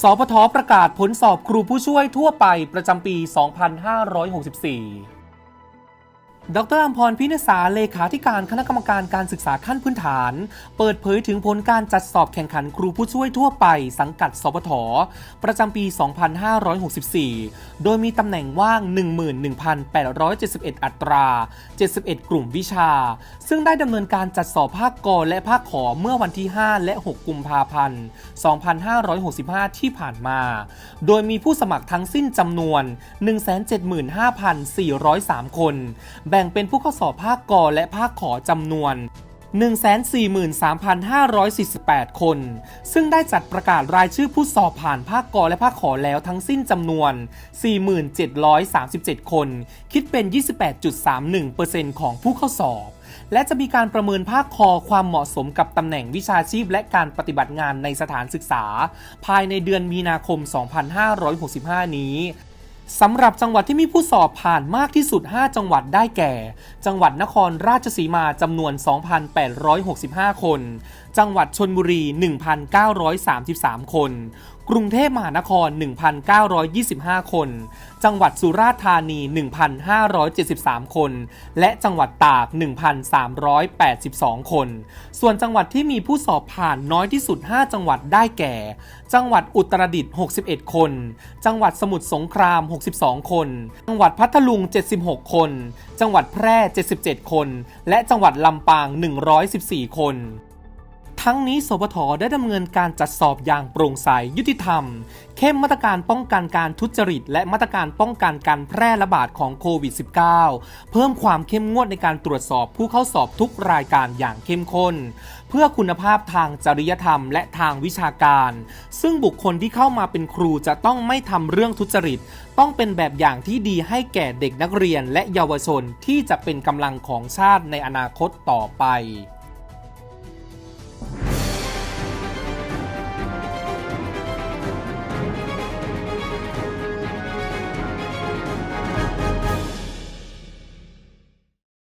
สพทประกาศผลสอบครูผู้ช่วยทั่วไปประจำปี 2564 ดรอัมพรพินสาเลขาธิการคณะกรรมการการศึกษาขั้นพื้นฐาน เปิดเผยถึงผลการจัดสอบแข่งขันครูผู้ช่วยทั่วไปสังกัดสพทประจำปี 2564 โดยมีตำแหน่งว่าง 11,871 อัตรา 71 กลุ่มวิชา ซึ่งได้ดำเนินการจัดสอบภาคกและภาคขอเมื่อวันที่ 5 และ 6 กุมภาพันธ์ 2565 ที่ผ่านมา โดยมีผู้สมัครทั้งสิ้นจำนวน 175,403 คนแบ่งเป็นผู้เข้าสอบภาคกอและภาคขอจำนวน 143,548 คน ซึ่งได้จัดประกาศรายชื่อผู้สอบผ่านภาคกอและภาคขอแล้วทั้งสิ้นจำนวน 4737 คน คิดเป็น 28.31%ของผู้เข้าสอบและจะมีการประเมินภาคคอความเหมาะสมกับตำแหน่งวิชาชีพและการปฏิบัติงานในสถานศึกษา ภายในเดือนมีนาคม 2565 นี้ สำหรับจังหวัดที่มีผู้สอบผ่านมากที่สุด 5 จังหวัดได้แก่ จังหวัดนครราชสีมาจำนวน 2,865 คน จังหวัดชนบุรี 1,933 คน กรุงเทพมหานคร 1,925 คน จังหวัดสุราษฎร์ธานี 1,573 คน และจังหวัดตาก 1,382 คน ส่วนจังหวัดที่มีผู้สอบผ่านน้อยที่สุด 5 จังหวัดได้แก่ จังหวัดอุตรดิตถ์61 คน จังหวัดสมุทรสงคราม 62 คน จังหวัดพัทลุง 76 คน จังหวัดแพร่ 77 คน และจังหวัดลำปาง 114 คน ทั้งนี้สปทได้ดำเนินการจัดสอบอย่างโปร่งใสยุติธรรม เข้มมาตรการป้องกันการทุจริต และมาตรการป้องกันการแพร่ระบาดของโควิด -19 เพิ่มความเข้มงวดในการตรวจสอบผู้เข้าสอบทุกรายการอย่างเข้มข้น เพื่อคุณภาพทางจริยธรรมและทางวิชาการ ซึ่งบุคคลที่เข้ามาเป็นครูจะต้องไม่ทำเรื่องทุจริต ต้องเป็นแบบอย่างที่ดีให้แก่เด็กนักเรียนและเยาวชนที่จะเป็นกำลังของชาติในอนาคตต่อไป